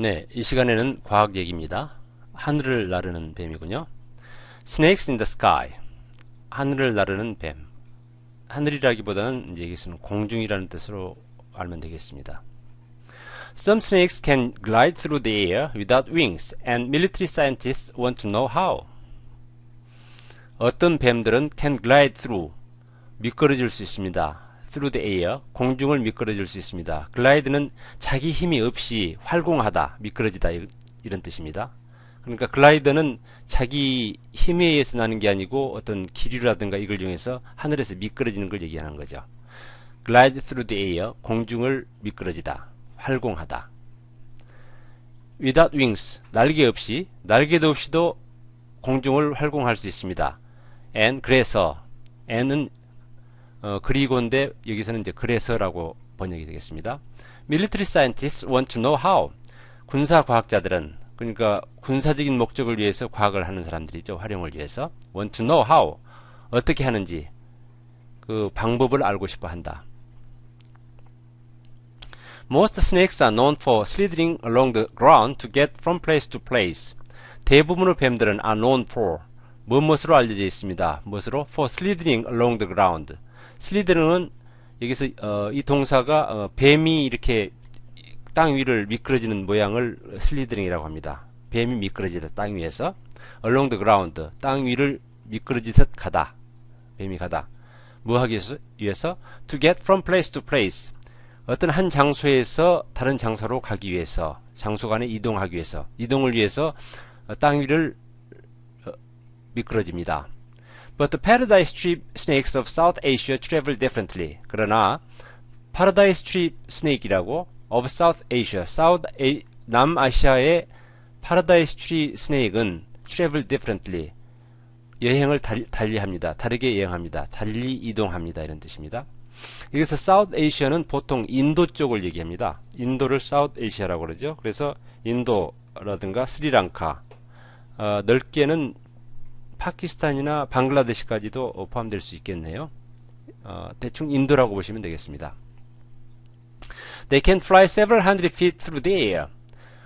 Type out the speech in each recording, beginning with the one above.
네, 이 시간에는 과학 얘기입니다. 하늘을 나르는 뱀이군요. Snakes in the sky. 하늘을 나르는 뱀. 하늘이라기보다는 이제 여기서는 공중이라는 뜻으로 알면 되겠습니다. Some snakes can glide through the air without wings, and military scientists want to know how. 어떤 뱀들은 can glide through, 미끄러질 수 있습니다. Through the air, 공중을 미끄러질 수 있습니다. 글라이드는 자기 힘이 없이 활공하다, 미끄러지다 이런 뜻입니다. 그러니까 글라이더는 자기 힘에 의해서 나는 게 아니고 어떤 기류라든가 이걸 이용해서 하늘에서 미끄러지는 걸 얘기하는 거죠. glide through the air, 공중을 미끄러지다, 활공하다. without wings, 날개 없이, 날개도 없이도 공중을 활공할 수 있습니다. and, 그래서, and은 어, 그리고인데 여기서는 이제 그래서라고 번역이 되겠습니다. Military scientists want to know how. 군사 과학자들은 그러니까 군사적인 목적을 위해서 과학을 하는 사람들이죠. 활용을 위해서 want to know how 어떻게 하는지 그 방법을 알고 싶어 한다. Most snakes are known for slithering along the ground to get from place to place. 대부분의 뱀들은 are known for 무엇으로 알려져 있습니다. 무엇으로? for slithering along the ground. 슬리드링은 여기서 어, 이 동사가 어, 뱀이 이렇게 땅 위를 미끄러지는 모양을 슬리드링이라고 합니다. 뱀이 미끄러지다 땅 위에서 along the ground 땅 위를 미끄러지듯 가다 뱀이 가다 뭐 하기 위해서 to get from place to place 어떤 한 장소에서 다른 장소로 가기 위해서 장소 간에 이동하기 위해서 이동을 위해서 땅 위를 미끄러집니다. But the paradise tree snakes of South Asia travel differently. 그러나 paradise tree snake이라고 of South Asia, South A, 남아시아의 paradise tree snake은 travel differently. 여행을 달, 달리합니다. 다르게 여행합니다. 달리 이동합니다. 이런 뜻입니다. 여기서 South Asia는 보통 인도 쪽을 얘기합니다. 인도를 South Asia라고 그러죠. 그래서 인도라든가 스리랑카, 어, 넓게는 파키스탄이나 방글라데시까지도 포함될 수 있겠네요. 어, 대충 인도라고 보시면 되겠습니다. They can fly several hundred feet through the air.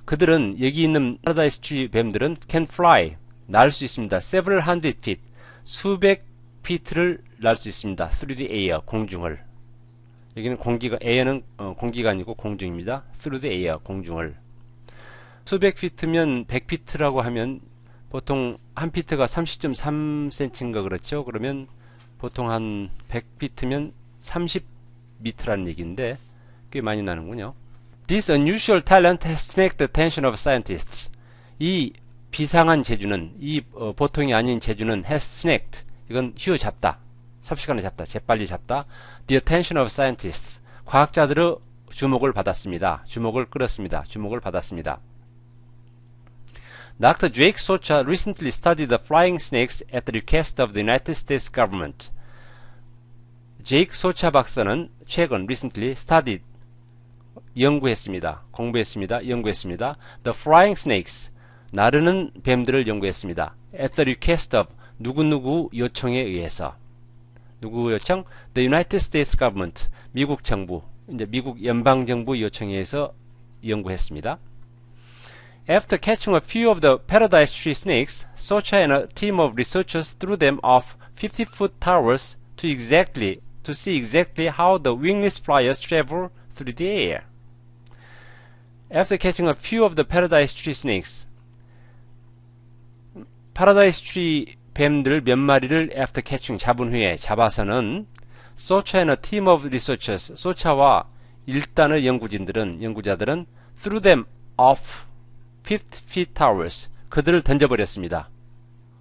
그들은 여기 있는 파라다이스 트리 뱀들은 can fly 날 수 있습니다. several hundred feet 수백 피트를 날 수 있습니다. through the air 공중을 여기는 공기가 air는 어, 공기가 아니고 공중입니다. through the air 공중을 수백 피트면 100피트라고 하면 보통 한 피트가 30.3cm인가 그렇죠. 그러면 보통 한 100피트면 30미터라는 얘기인데 꽤 많이 나는군요. This unusual talent has snagged the attention of scientists. 이 비상한 재주는 이 어, 보통이 아닌 재주는 has snagged. 이건 휘어잡다. 삽시간에 잡다. 재빨리 잡다. The attention of scientists. 과학자들의 주목을 받았습니다. 주목을 끌었습니다. 주목을 받았습니다. Dr. Jake Socha recently studied the flying snakes at the request of the United States government. 제이크 소차 박사는 최근 recently studied 연구했습니다. 공부했습니다. 연구했습니다. The flying snakes 나르는 뱀들을 연구했습니다. At the request of 누구누구 요청에 의해서 누구 요청? The United States government 미국 정부 이제 미국 연방 정부 요청에 의해서 연구했습니다. After catching a few of the paradise tree snakes, Socha and a team of researchers threw them off 50-foot towers to exactly to see exactly how the wingless flyers travel through the air. After catching a few of the paradise tree snakes, paradise tree 뱀들 몇 마리를 after catching 잡은 후에 잡아서는 Socha and a team of researchers, 소차와 일단의 연구진들은 연구자들은 threw them off 50 feet towers. 그들을 던져버렸습니다.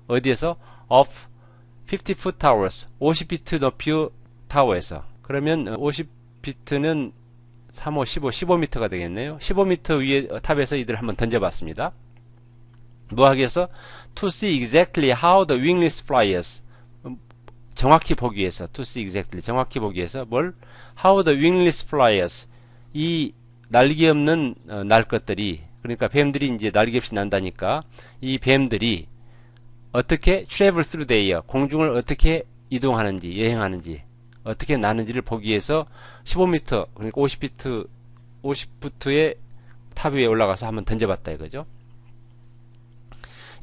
어디에서? off 50 foot towers. 50피트 높이의 타워에서. 그러면 50피트는 3, 5, 15, 15m가 되겠네요. 15m 위에 탑에서 이들 한번 던져봤습니다. 뭐 위해서? to see exactly how the wingless flyers 정확히 보기 위해서 to see exactly 정확히 보기 위해서 뭘? how the wingless flyers 이 날개 없는 어, 날 것들이 그러니까 뱀들이 이제 날개 없이 난다니까 이 뱀들이 어떻게 through the air 공중을 어떻게 이동하는지 여행하는지 어떻게 나는지를 보기 위해서 15m 그러니까 50피트 50푸트의 탑 위에 올라가서 한번 던져봤다 이거죠.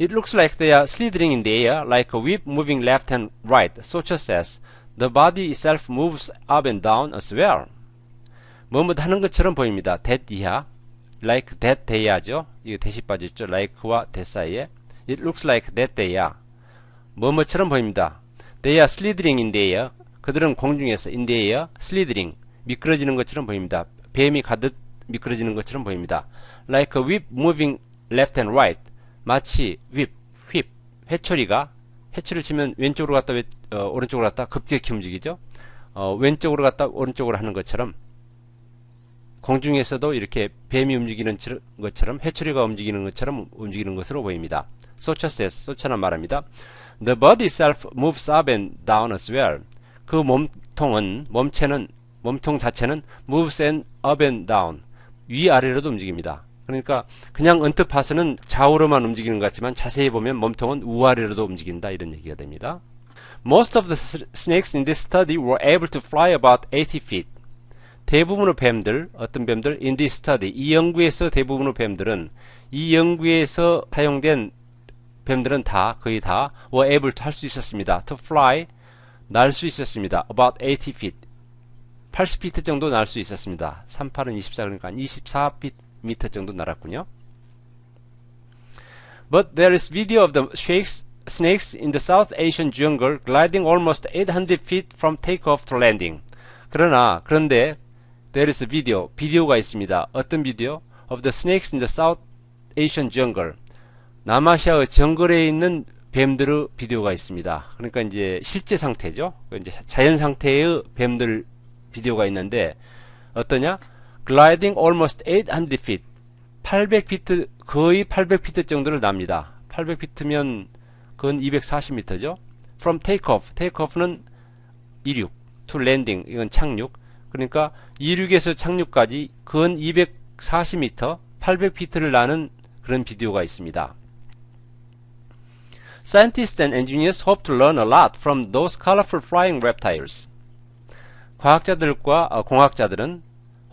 It looks like they are slithering in the air like a whip moving left and right. Socha says the body itself moves up and down as well. 뭐뭐 하는 것처럼 보입니다. that 이하, like that they하죠. 이거 대시 빠졌죠. like와 that 사이에. It looks like that they are. 뭐뭐처럼 보입니다. They are slithering in the air. 그들은 공중에서 in the air, slithering, 미끄러지는 것처럼 보입니다. 뱀이 가듯 미끄러지는 것처럼 보입니다. Like a whip moving left and right. 마치 whip, whip, 회초리가 회초리를 치면 왼쪽으로 갔다 왼, 어, 오른쪽으로 갔다 급격히 움직이죠. 어, 왼쪽으로 갔다 오른쪽으로 하는 것처럼 공중에서도 이렇게 뱀이 움직이는 것처럼 회초리가 움직이는 것처럼 움직이는 것으로 보입니다. 소차 says, 소차는 말합니다. The body itself moves up and down as well. 그 몸통은 몸체는 몸통 자체는 moves and up and down 위아래로도 움직입니다. 그러니까 그냥 언뜻 봐서는 좌우로만 움직이는 것 같지만 자세히 보면 몸통은 우아래로도 움직인다 이런 얘기가 됩니다. Most of the snakes in this study were able to fly about 80 feet. 대부분의 뱀들, 어떤 뱀들, in this study, 이 연구에서 대부분의 뱀들은 이 연구에서 사용된 뱀들은 다 거의 다 were able to 할 수 있었습니다. to fly 날 수 있었습니다. about 80 feet 80피트 정도 날 수 있었습니다. 38은 24 그러니까 24미터 정도 날았군요. But there is video of the shakes, snakes in the South Asian jungle gliding almost 800 feet from takeoff to landing. 그러나 그런데 there is a video, 비디오가 있습니다. 어떤 비디오? Of the snakes in the South Asian jungle. 남아시아의 정글에 있는 뱀들의 비디오가 있습니다. 그러니까 이제 실제 상태죠. 이제 자연 상태의 뱀들 비디오가 있는데 어떠냐? Gliding almost 800 feet. 800피트 거의 800피트 정도를 납니다. 800피트면 그건 240m죠. From takeoff. takeoff는 이륙. To landing. 이건 착륙. 그러니까 이륙에서 착륙까지 근 240m, 800피트를 나는 그런 비디오가 있습니다. Scientists and engineers hope to learn a lot from those colorful flying reptiles. 과학자들과 공학자들은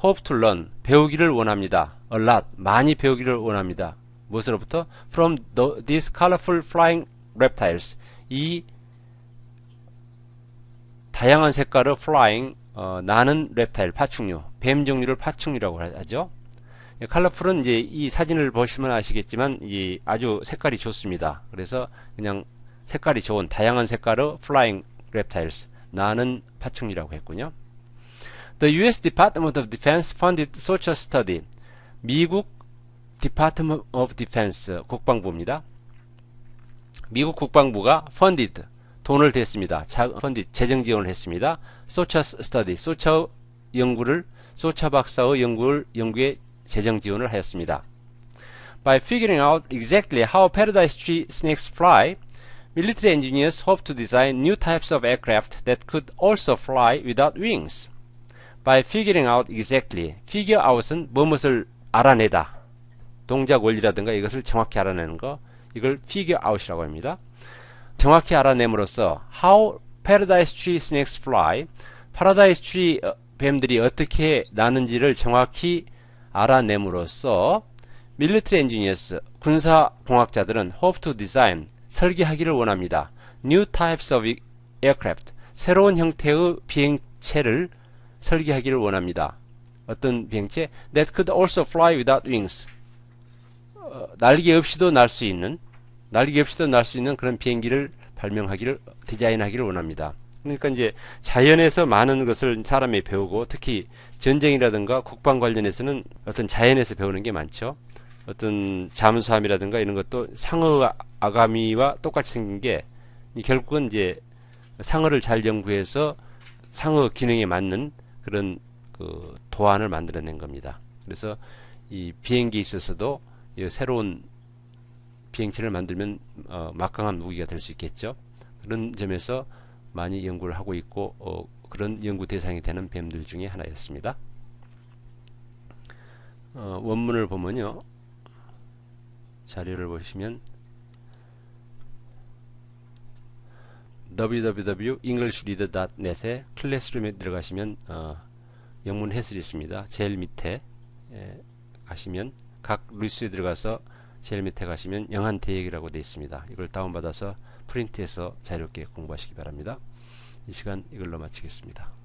hope to learn 배우기를 원합니다. a lot 많이 배우기를 원합니다. 무엇으로부터? from the, these colorful flying reptiles 이 다양한 색깔의 flying 어, 나는 reptile 파충류 뱀 종류를 파충류라고 하죠. 컬러풀은 이제 이 사진을 보시면 아시겠지만 이 아주 색깔이 좋습니다. 그래서 그냥 색깔이 좋은 다양한 색깔의 flying reptiles 나는 파충류라고 했군요. The U.S. Department of Defense funded such a study. 미국 Department of Defense 국방부입니다. 미국 국방부가 funded 돈을 댔습니다. 자, funded 재정 지원을 했습니다. 소차 스터디 소차 연구를 소차 박사의 연구를 연구에 재정 지원을 하였습니다. By figuring out exactly how paradise tree snakes fly, military engineers hope to design new types of aircraft that could also fly without wings. By figuring out exactly, figure out은 무엇을 알아내다. 동작 원리라든가 이것을 정확히 알아내는 거, 이걸 figure out이라고 합니다. 정확히 알아냄으로써 how paradise tree snakes fly, 파라다이스 트리 뱀들이 어떻게 나는지를 정확히 알아냄으로써 military engineers, 군사 공학자들은 hope to design, 설계하기를 원합니다. new types of aircraft, 새로운 형태의 비행체를 설계하기를 원합니다. 어떤 비행체? that could also fly without wings. 어, 날개 없이도 날 수 있는, 날개 없이도 날 수 있는 그런 비행기를 발명하기를, 디자인하기를 원합니다. 그러니까 이제 자연에서 많은 것을 사람이 배우고 특히 전쟁이라든가 국방 관련해서는 어떤 자연에서 배우는 게 많죠. 어떤 잠수함이라든가 이런 것도 상어 아가미와 똑같이 생긴 게 결국은 이제 상어를 잘 연구해서 상어 기능에 맞는 그런 그 도안을 만들어낸 겁니다. 그래서 이 비행기에 있어서도 새로운 비행체를 만들면 어, 막강한 무기가 될 수 있겠죠. 그런 점에서 많이 연구를 하고 있고 어, 그런 연구 대상이 되는 뱀들 중에 하나였습니다. 어, 원문을 보면요. 자료를 보시면 www.englishreader.net에 클래스룸에 들어가시면 어, 영문 해설이 있습니다. 제일 밑에 에, 가시면 각 루스에 들어가서 제일 밑에 가시면 영한 대역이라고 되어 있습니다. 이걸 다운받아서 프린트해서 자유롭게 공부하시기 바랍니다. 이 시간 이걸로 마치겠습니다.